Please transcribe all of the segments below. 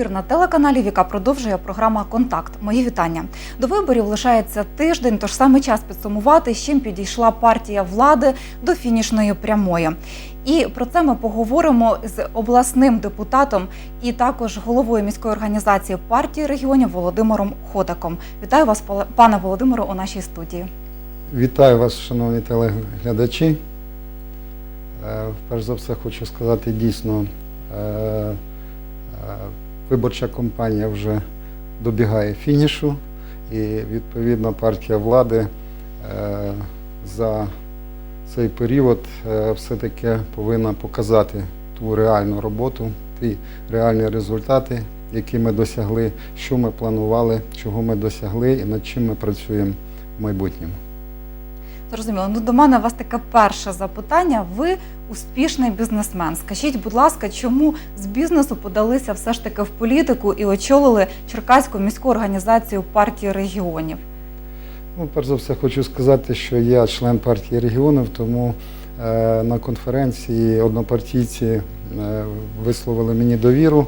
ефір на телеканалі Віка продовжує програма Контакт. Мої вітання. До виборів лишається тиждень, тож саме час підсумувати, з чим підійшла партія влади до фінішної прямої. І про це ми поговоримо з обласним депутатом і також головою міської організації партії регіонів Володимиром Ходаком. Вітаю вас, пане Володимире, у нашій студії. Вітаю вас, шановні телеглядачі. Е, Перш за все хочу сказати, дійсно, е, е, виборча кампанія вже добігає фінішу, і відповідно партія влади е, за цей період е, все-таки повинна показати ту реальну роботу, ті реальні результати, які ми досягли, що ми планували, чого ми досягли і над чим ми працюємо в майбутньому. Зрозуміло. Ну до мене у вас таке перше запитання. Ви успішний бізнесмен. Скажіть, будь ласка, чому з бізнесу подалися все ж таки в політику і очолили Черкаську міську організацію партії регіонів? Ну, перш за все, хочу сказати, що я член партії регіонів, тому е, на конференції однопартійці е, висловили мені довіру,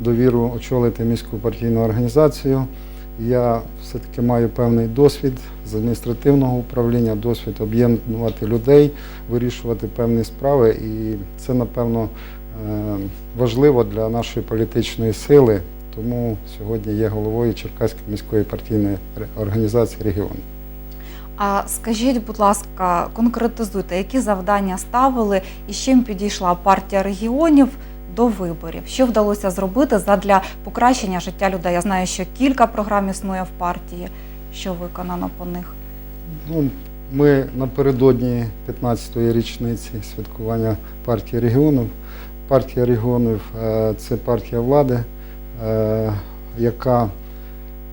довіру очолити міську партійну організацію. Я все-таки маю певний досвід з адміністративного управління, досвід об'єднувати людей, вирішувати певні справи. І це, напевно, е, важливо для нашої політичної сили. Тому сьогодні є головою Черкаської міської партійної організації регіону. А скажіть, будь ласка, конкретизуйте, які завдання ставили і з чим підійшла партія регіонів до виборів? Що вдалося зробити задля покращення життя людей? Я знаю, що кілька програм існує в партії. Що виконано по них? Ну, ми напередодні 15-ї річниці святкування партії регіонів. Партія регіонів е, це партія влади, е, яка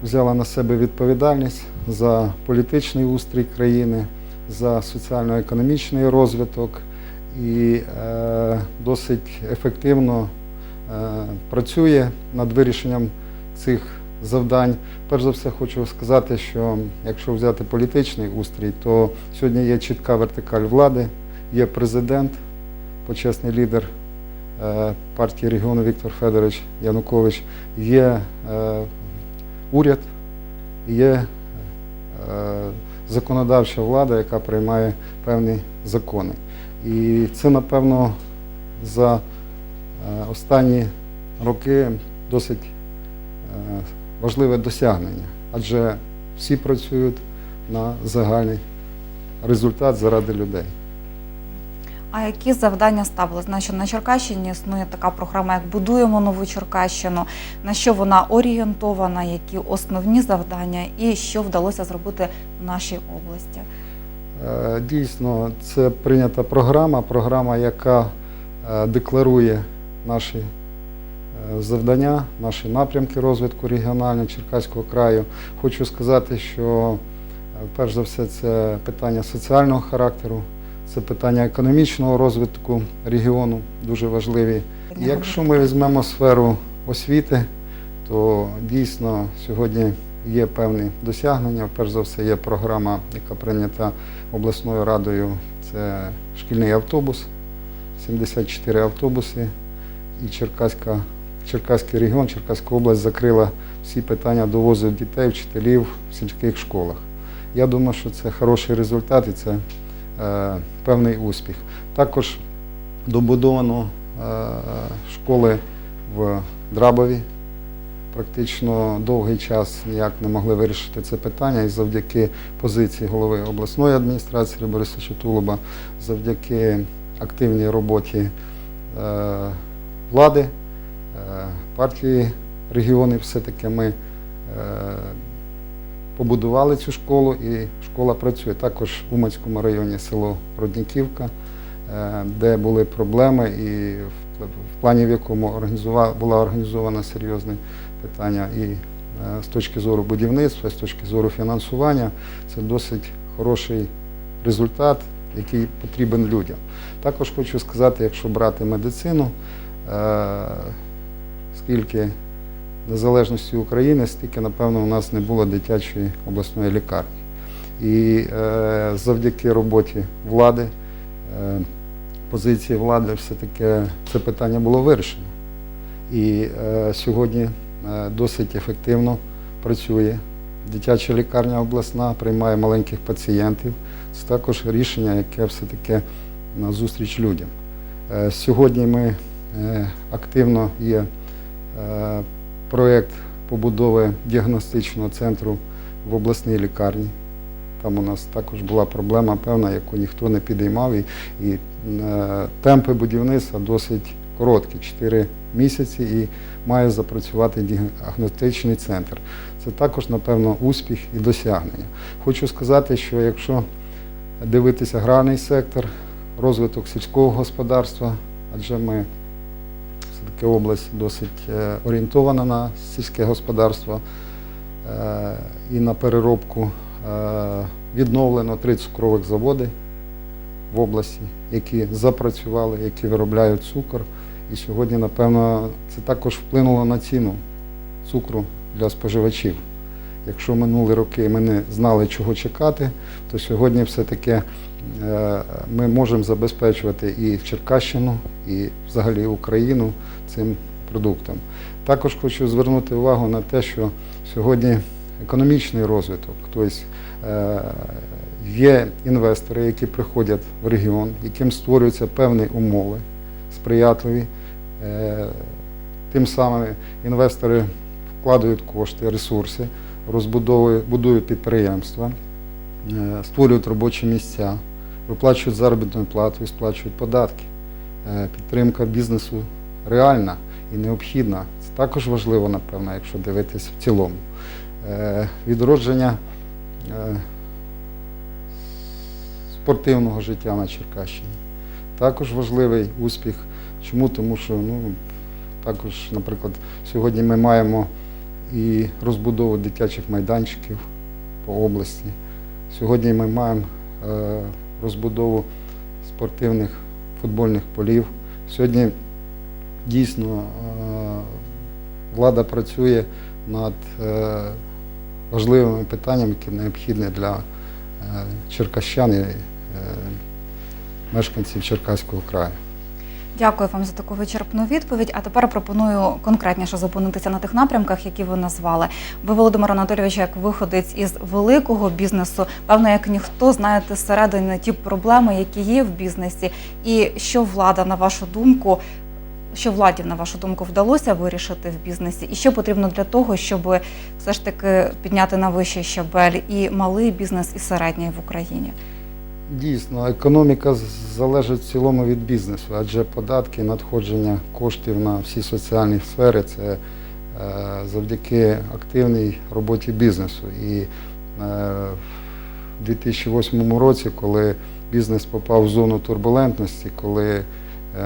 взяла на себе відповідальність за політичний устрій країни, за соціально-економічний розвиток і е, досить ефективно е, працює над вирішенням цих завдань. Перш за все, хочу сказати, що якщо взяти політичний устрій, то сьогодні є чітка вертикаль влади, є президент, почесний лідер е, партії регіону Віктор Федорович Янукович, є уряд, є законодавча влада, яка приймає певні закони. І це, напевно, за е, останні роки досить е, важливе досягнення, адже всі працюють на загальний результат заради людей. А які завдання ставили? Що на Черкащині існує така програма, як будуємо нову Черкащину. На що вона орієнтована, які основні завдання, і що вдалося зробити в нашій області? Е, Дійсно, це прийнята програма, програма, яка е, декларує наші е, завдання, наші напрямки розвитку регіонального Черкаського краю. Хочу сказати, що перш за все це питання соціального характеру, це питання економічного розвитку регіону, дуже важливі. Якщо ми візьмемо сферу освіти, то дійсно сьогодні є певні досягнення. Перш за все, є програма, яка прийнята обласною радою. Це шкільний автобус, 74 автобуси. І Черкаська, Черкаський регіон, Черкаська область закрила всі питання довозу дітей, вчителів в сільських школах. Я думаю, що це хороший результат і це е, певний успіх. Також добудовано е, школи в Драбові. Практично довгий час ніяк не могли вирішити це питання, і завдяки позиції голови обласної адміністрації Бориса Чутулуба, завдяки активній роботі е, влади, е, партії регіонів, все-таки ми е, побудували цю школу і школа працює. Також в Уманському районі село Родніківка, е, де були проблеми, і в, плані в якому була організована серйозне питання і е, з точки зору будівництва, з точки зору фінансування, це досить хороший результат, який потрібен людям. Також хочу сказати, якщо брати медицину, е, скільки незалежності України, стільки, напевно, у нас не було дитячої обласної лікарні. І е, завдяки роботі влади, позиції влади, все-таки це питання було вирішено. І сьогодні досить ефективно працює. Дитяча лікарня обласна приймає маленьких пацієнтів. Це також рішення, яке все-таки на зустріч людям. Е, Сьогодні ми е, активно є е, проєкт побудови діагностичного центру в обласній лікарні. Там у нас також була проблема певна, яку ніхто не підіймав. І, і е, темпи будівництва досить короткі 4 місяці, і має запрацювати діагностичний центр. Це також, напевно, успіх і досягнення. Хочу сказати, що якщо дивитися аграрний сектор, розвиток сільського господарства, адже ми все-таки область досить е, орієнтована на сільське господарство е, і на переробку. Е, Відновлено три цукрових заводи в області, які запрацювали, які виробляють цукор. І сьогодні, напевно, це також вплинуло на ціну цукру для споживачів. Якщо минулі роки ми не знали, чого чекати, то сьогодні все-таки е, ми можемо забезпечувати і Черкащину, і взагалі Україну цим продуктом. Також хочу звернути увагу на те, що сьогодні економічний розвиток, тобто е, є інвестори, які приходять в регіон, яким створюються певні умови сприятливі. Е, Тим самим інвестори вкладають кошти, ресурси, розбудовують, будують підприємства, е, створюють робочі місця, виплачують заробітну плату сплачують податки. Е, Підтримка бізнесу реальна і необхідна. Це також важливо, напевно, якщо дивитися в цілому. Відродження спортивного життя на Черкащині. Також важливий успіх. Чому? Тому що ну, також, наприклад, сьогодні ми маємо і розбудову дитячих майданчиків по області. Сьогодні ми маємо е, розбудову спортивних футбольних полів. Сьогодні дійсно е, влада працює над е, важливими питаннями, які необхідні для черкащан і мешканців Черкаського краю. Дякую вам за таку вичерпну відповідь. А тепер пропоную конкретніше зупинитися на тих напрямках, які ви назвали. Ви, Володимир Анатолійович, як виходець із великого бізнесу, певно, як ніхто знаєте зсередини ті проблеми, які є в бізнесі, і що влада, на вашу думку, що владі, на вашу думку, вдалося вирішити в бізнесі, і що потрібно для того, щоб все ж таки підняти на вищий щабель і малий бізнес, і середній в Україні. Дійсно, економіка залежить в цілому від бізнесу, адже податки, надходження коштів на всі соціальні сфери це е, завдяки активній роботі бізнесу. І е, в 2008 році, коли бізнес попав в зону турбулентності, коли е,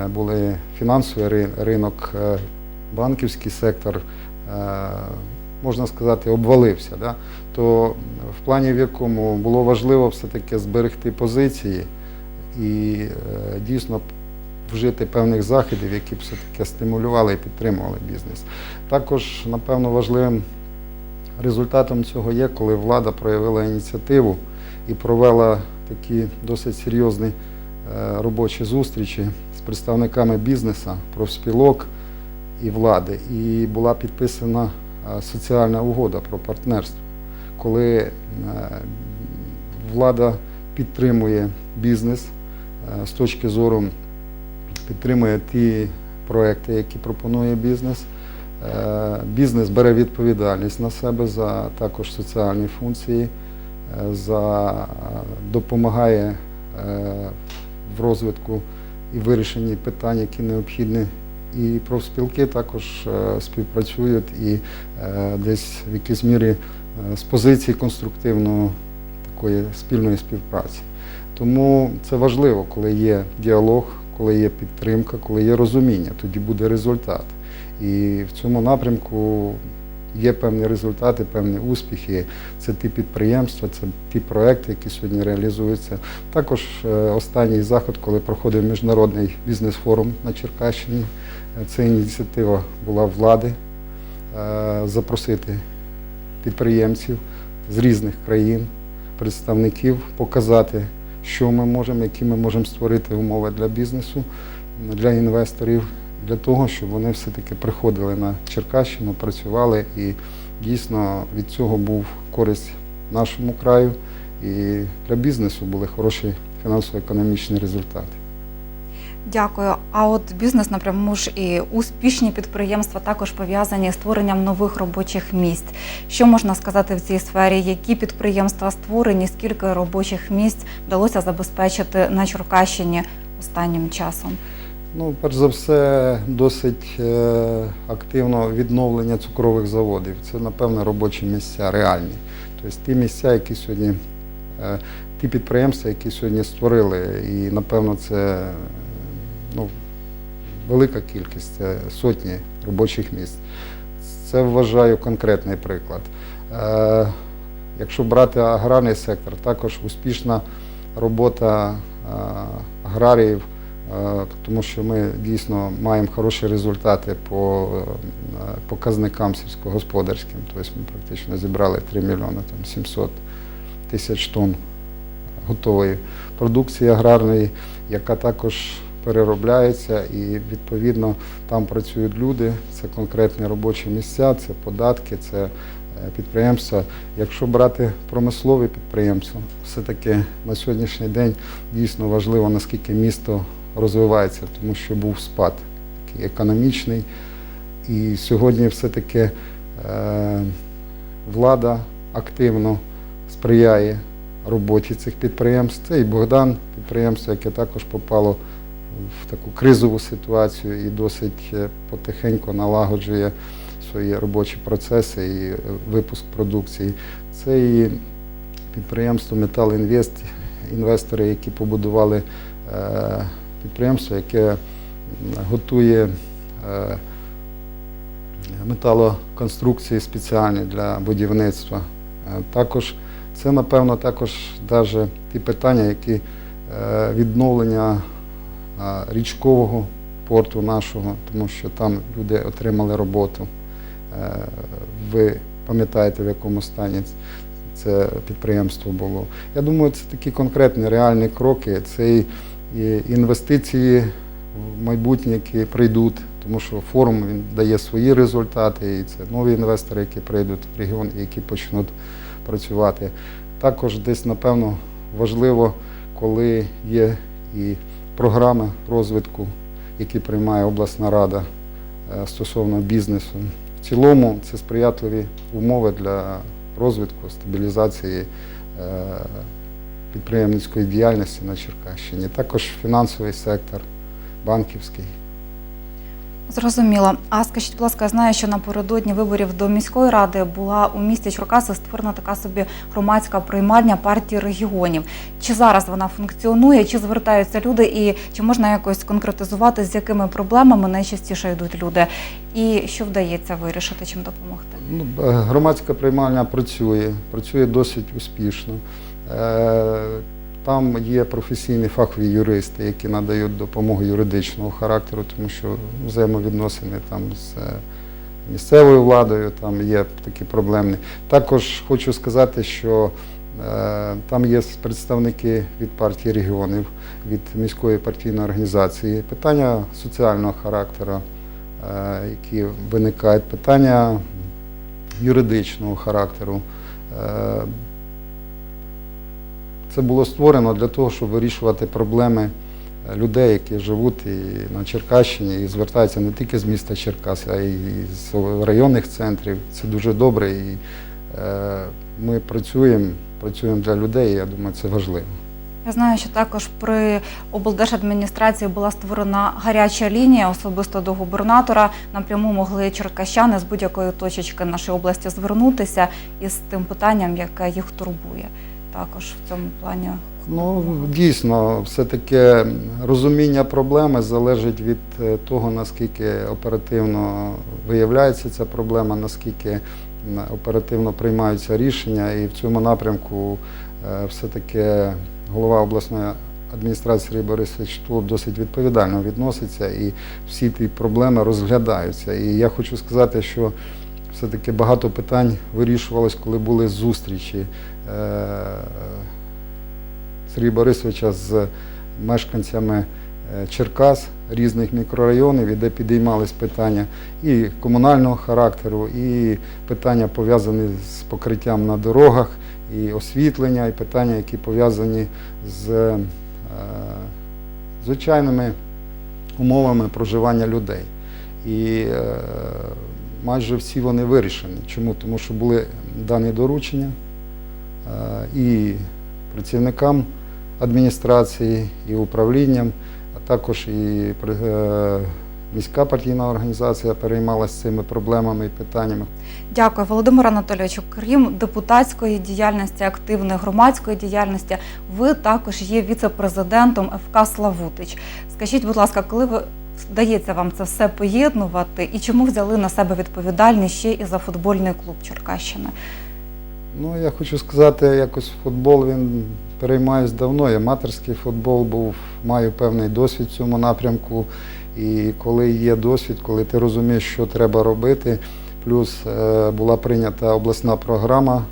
були фінансовий ринок, банківський сектор, можна сказати, обвалився. Да? то в плані, в якому було важливо все-таки зберегти позиції і е, дійсно вжити певних заходів, які б все-таки стимулювали і підтримували бізнес. Також, напевно, важливим результатом цього є, коли влада проявила ініціативу і провела такі досить серйозні е, робочі зустрічі з представниками бізнесу, профспілок і влади. І була підписана соціальна угода про партнерство коли е, влада підтримує бізнес е, з точки зору підтримує ті проекти, які пропонує бізнес. Е, Бізнес бере відповідальність на себе за також соціальні функції, е, за допомагає е, в розвитку і вирішенні питань, які необхідні. І профспілки також е, співпрацюють і е, десь в якійсь мірі е, з позиції конструктивної такої спільної співпраці. Тому це важливо, коли є діалог, коли є підтримка, коли є розуміння, тоді буде результат. І в цьому напрямку є певні результати, певні успіхи. Це ті підприємства, це ті проекти, які сьогодні реалізуються. Також е, останній заход, коли проходив міжнародний бізнес-форум на Черкащині, е, це ініціатива була влади е, запросити підприємців з різних країн, представників, показати, що ми можемо, які ми можемо створити умови для бізнесу, для інвесторів. Для того, щоб вони все-таки приходили на Черкащину, працювали і дійсно від цього був користь нашому краю і для бізнесу були хороші фінансово-економічні результати. Дякую. А от бізнес напряму ж і успішні підприємства також пов'язані з створенням нових робочих місць. Що можна сказати в цій сфері? Які підприємства створені? Скільки робочих місць вдалося забезпечити на Черкащині останнім часом? Ну, перш за все, досить е, активно відновлення цукрових заводів. Це, напевно, робочі місця реальні. Тобто ті місця, які сьогодні, е, ті підприємства, які сьогодні створили, і напевно це ну, велика кількість, це сотні робочих місць. Це вважаю конкретний приклад. Е, Якщо брати аграрний сектор, також успішна робота аграріїв. Е, тому що ми дійсно маємо хороші результати по е, показникам сільськогосподарським. Тобто ми практично зібрали 3 мільйони там, 700 тисяч тонн готової продукції аграрної, яка також переробляється і відповідно там працюють люди, це конкретні робочі місця, це податки, це е, підприємства. Якщо брати промислові підприємства, все-таки на сьогоднішній день дійсно важливо, наскільки місто розвивається, тому що був спад такий економічний. І сьогодні все-таки е, влада активно сприяє роботі цих підприємств. Це і Богдан, підприємство, яке також попало в таку кризову ситуацію і досить е, потихеньку налагоджує свої робочі процеси і е, випуск продукції. Це і підприємство Металінвест, інвестори, які побудували е, підприємство, яке готує е, металоконструкції спеціальні для будівництва. Е, Також це, напевно, також даже ті питання, які е, відновлення е, річкового порту нашого, тому що там люди отримали роботу. Е, Ви пам'ятаєте, в якому стані це підприємство було. Я думаю, це такі конкретні реальні кроки. Це і інвестиції в майбутнє, які прийдуть, тому що форум він дає свої результати, і це нові інвестори, які прийдуть в регіон і які почнуть працювати. Також десь, напевно, важливо, коли є і програми розвитку, які приймає обласна рада е, стосовно бізнесу. В цілому це сприятливі умови для розвитку, стабілізації е, підприємницької діяльності на Черкащині. Також фінансовий сектор, банківський. Зрозуміло. А скажіть, будь ласка, я знаю, що напередодні виборів до міської ради була у місті Черкаси створена така собі громадська приймальня партії регіонів. Чи зараз вона функціонує, чи звертаються люди, і чи можна якось конкретизувати, з якими проблемами найчастіше йдуть люди, і що вдається вирішити, чим допомогти? Ну, е, Громадська приймальня працює, працює досить успішно. Е, Там є професійні фахові юристи, які надають допомогу юридичного характеру, тому що взаємовідносини там з е, місцевою владою там є такі проблемні. Також хочу сказати, що е, там є представники від партії регіонів, від міської партійної організації, питання соціального характеру, які виникають, питання юридичного характеру. Це було створено для того, щоб вирішувати проблеми е, людей, які живуть на Черкащині і звертаються не тільки з міста Черкас, а й з районних центрів. Це дуже добре. І е, ми працюємо, працюємо для людей, і я думаю, це важливо. Я знаю, що також при облдержадміністрації була створена гаряча лінія особисто до губернатора. Напряму могли черкащани з будь-якої точечки нашої області звернутися із тим питанням, яке їх турбує. Також в цьому плані. Ну, дійсно, все-таки розуміння проблеми залежить від е, того, наскільки оперативно виявляється ця проблема, наскільки оперативно приймаються рішення. І в цьому напрямку е, все-таки голова обласної адміністрації Сергій Борисович Тур досить відповідально відноситься і всі ті проблеми розглядаються. І я хочу сказати, що все-таки багато питань вирішувалось, коли були зустрічі. е, Сергія Борисовича з мешканцями е, Черкас, різних мікрорайонів, де підіймались питання і комунального характеру, і питання пов'язані з покриттям на дорогах, і освітлення, і питання, які пов'язані з е, звичайними умовами проживання людей. І майже всі вони вирішені. Чому? Тому що були дані доручення е, і працівникам адміністрації, і управлінням, а також і е, міська партійна організація переймалася цими проблемами і питаннями. Дякую, Володимир Анатолійовичу. Крім депутатської діяльності, активної громадської діяльності, ви також є віце-президентом ФК Славутич. Скажіть, будь ласка, коли ви вдається вам це все поєднувати, і чому взяли на себе відповідальність ще і за футбольний клуб Черкащини? Ну, я хочу сказати, якось футбол він переймаюсь давно. Я аматорський футбол був, маю певний досвід в цьому напрямку. І коли є досвід, коли ти розумієш, що треба робити, плюс е, була прийнята обласна програма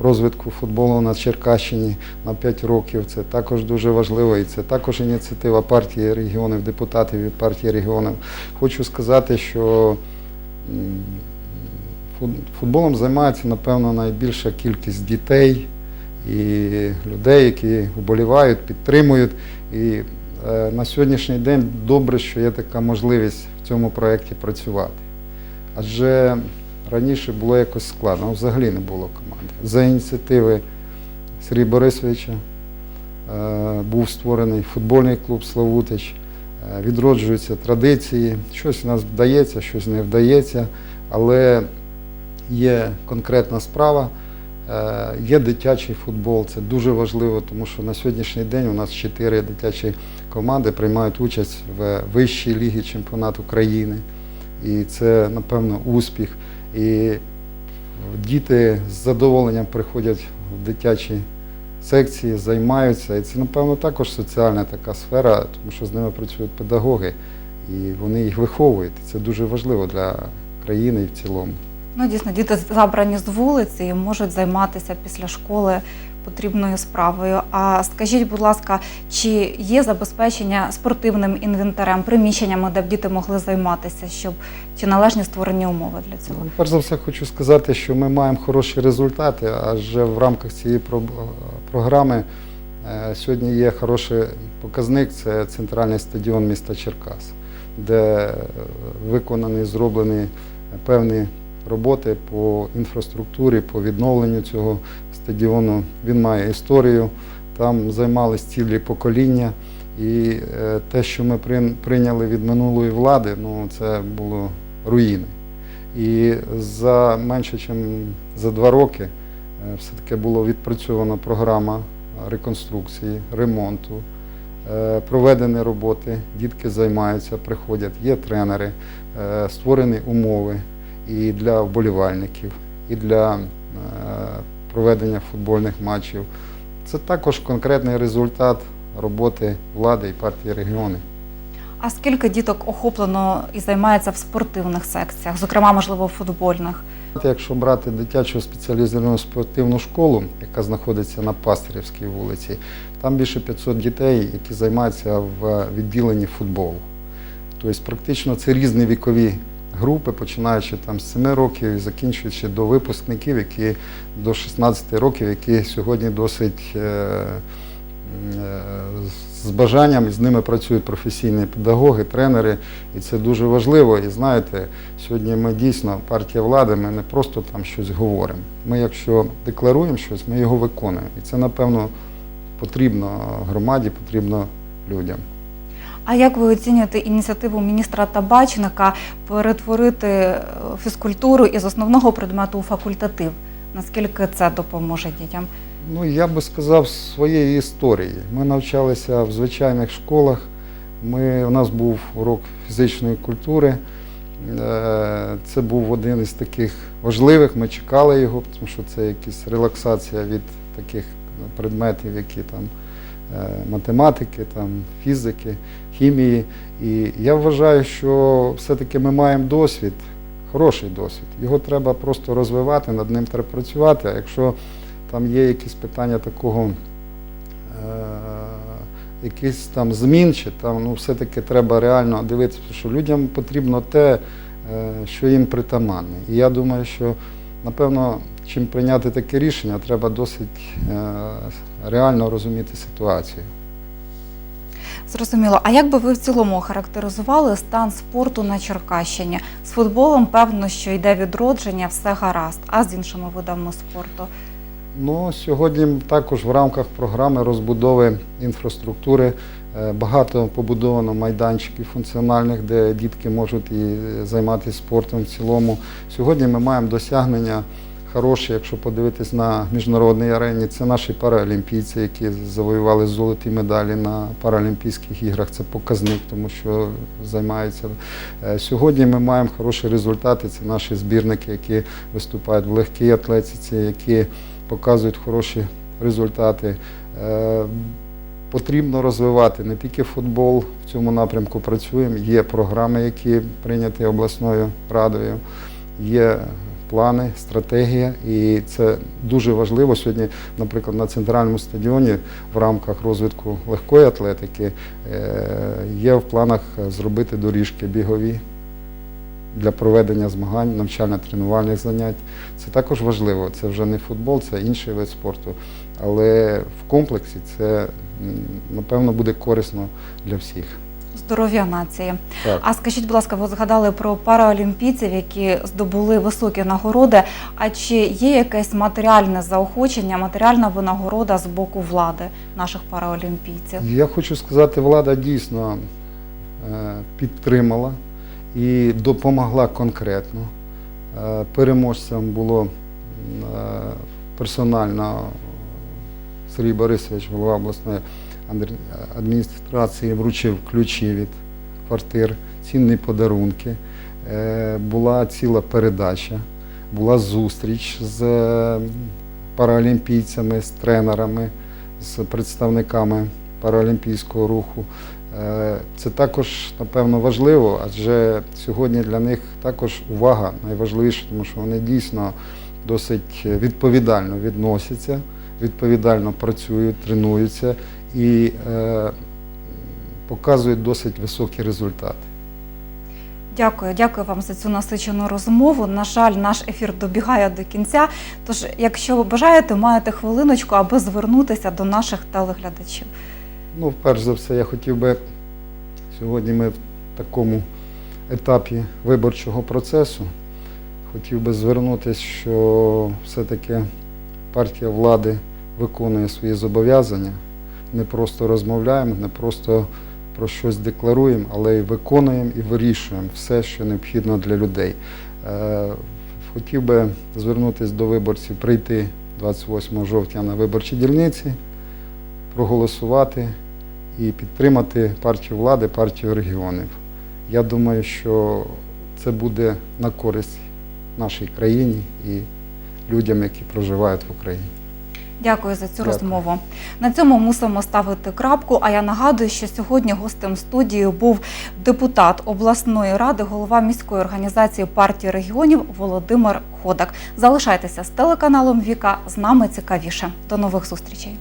розвитку футболу на Черкащині на 5 років. Це також дуже важливо, і це також ініціатива партії регіонів, депутатів від партії регіонів. Хочу сказати, що футболом займається, напевно, найбільша кількість дітей і людей, які вболівають, підтримують. І е, на сьогоднішній день добре, що є така можливість в цьому проєкті працювати. Адже раніше було якось складно, взагалі не було команди. За ініціативи Сергія Борисовича е, був створений футбольний клуб Славутич, е, відроджуються традиції, щось у нас вдається, щось не вдається, але є конкретна справа. Е, Є дитячий футбол, це дуже важливо, тому що на сьогоднішній день у нас чотири дитячі команди приймають участь в вищій лігі чемпіонату України. І це, напевно, успіх. І діти з задоволенням приходять в дитячі секції, займаються. І це, напевно, також соціальна така сфера, тому що з ними працюють педагоги, і вони їх виховують. Це дуже важливо для країни і в цілому. Ну, дійсно, діти забрані з вулиці і можуть займатися після школи потрібною справою. А скажіть, будь ласка, чи є забезпечення спортивним інвентарем, приміщеннями, де б діти могли займатися, щоб чи належні створені умови для цього? Ну, Перш за все, хочу сказати, що ми маємо хороші результати, адже в рамках цієї програми е, сьогодні є хороший показник це центральний стадіон міста Черкас, де е, виконані, зроблені певні роботи по інфраструктурі, по відновленню цього стадіону. Він має історію, там займались цілі покоління. І е, те, що ми прийняли від минулої влади, ну це було руїни. І за менше, ніж за два роки е, все-таки була відпрацьована програма реконструкції, ремонту, е, проведені роботи, дітки займаються, приходять, є тренери, створені умови і для вболівальників, і для проведення футбольних матчів. Це також конкретний результат роботи влади і партії регіонів. А скільки діток охоплено і займається в спортивних секціях, зокрема, можливо, в футбольних? Якщо брати дитячу спеціалізовану спортивну школу, яка знаходиться на Пастирівській вулиці, там більше 500 дітей, які займаються в відділенні футболу. Тобто практично це різні вікові групи, починаючи там з 7 років і закінчуючи до випускників, які до 16 років, які сьогодні досить е, е, з бажанням і з ними працюють професійні педагоги, тренери, і це дуже важливо. І знаєте, сьогодні ми дійсно партія влади, ми не просто там щось говоримо. Ми, якщо декларуємо щось, ми його виконуємо. І це, напевно, потрібно громаді, потрібно людям. А як ви оцінюєте ініціативу міністра Табачника перетворити е, фізкультуру із основного предмету у факультатив? Наскільки це допоможе дітям? Ну, я би сказав, своєї історії. Ми навчалися в звичайних школах. Ми, у нас був урок фізичної культури. Е, Це був один із таких важливих. Ми чекали його, тому що це якась релаксація від таких предметів, які там математики, там, фізики, хімії. І я вважаю, що все-таки ми маємо досвід, хороший досвід. Його треба просто розвивати, над ним треба працювати. А якщо там є якісь питання такого е, якихось там змін, чи там ну, все-таки треба реально дивитися, що людям потрібно те, е, що їм притаманне. І я думаю, що напевно, чим прийняти таке рішення, треба досить е, реально розуміти ситуацію. Зрозуміло. А як би ви в цілому охарактеризували стан спорту на Черкащині? З футболом, певно, що йде відродження, все гаразд, а з іншими видами спорту. Ну, сьогодні також в рамках програми розбудови інфраструктури е, багато побудовано майданчиків функціональних, де дітки можуть і займатися спортом в цілому. Сьогодні ми маємо досягнення хороші, якщо подивитись на міжнародній арені. Це наші паралімпійці, які завоювали золоті медалі на Паралімпійських іграх. Це показник, тому що займаються. Е, Сьогодні ми маємо хороші результати. Це наші збірники, які виступають в легкій атлетиці, які показують хороші результати. Е, Потрібно розвивати не тільки футбол, в цьому напрямку працюємо. Є програми, які прийняті обласною радою, є плани, стратегія, і це дуже важливо. Сьогодні, наприклад, на центральному стадіоні в рамках розвитку легкої атлетики е, є в планах зробити доріжки бігові для проведення змагань, навчально-тренувальних занять. Це також важливо. Це вже не футбол, це інший вид спорту. Але в комплексі це, напевно, буде корисно для всіх. Здоров'я нації. Так. А скажіть, будь ласка, ви згадали про параолімпійців, які здобули високі нагороди. А чи є якесь матеріальне заохочення, матеріальна винагорода з боку влади наших параолімпійців? Я хочу сказати, влада дійсно е, підтримала і допомогла конкретно. Е, Переможцем було е, персонально Сергій Борисович, голова обласної адміністрації, вручив ключі від квартир, цінні подарунки. Е, Була ціла передача, була зустріч з е, паралімпійцями, з тренерами, з представниками паралімпійського руху. Е, Це також, напевно, важливо, адже сьогодні для них також увага найважливіша, тому що вони дійсно досить відповідально відносяться, відповідально працюють, тренуються і е, показують досить високі результати. Дякую, дякую вам за цю насичену розмову. На жаль, наш ефір добігає до кінця. Тож, якщо ви бажаєте, маєте хвилиночку, аби звернутися до наших телеглядачів. Ну, перш за все, я хотів би сьогодні ми в такому етапі виборчого процесу. Хотів би звернутися, що все-таки партія влади виконує свої зобов'язання. Не просто розмовляємо, не просто про щось декларуємо, але й виконуємо і вирішуємо все, що необхідно для людей. Е, Хотів би звернутися до виборців, прийти 28 жовтня на виборчі дільниці, проголосувати і підтримати партію влади, партію регіонів. Я думаю, що це буде на користь нашій країні і людям, які проживають в Україні. Дякую за цю Дякую. розмову. На цьому мусимо ставити крапку. А я нагадую, що сьогодні гостем студії був депутат обласної ради, голова міської організації партії регіонів Володимир Ходак. Залишайтеся з телеканалом Віка. З нами цікавіше. До нових зустрічей.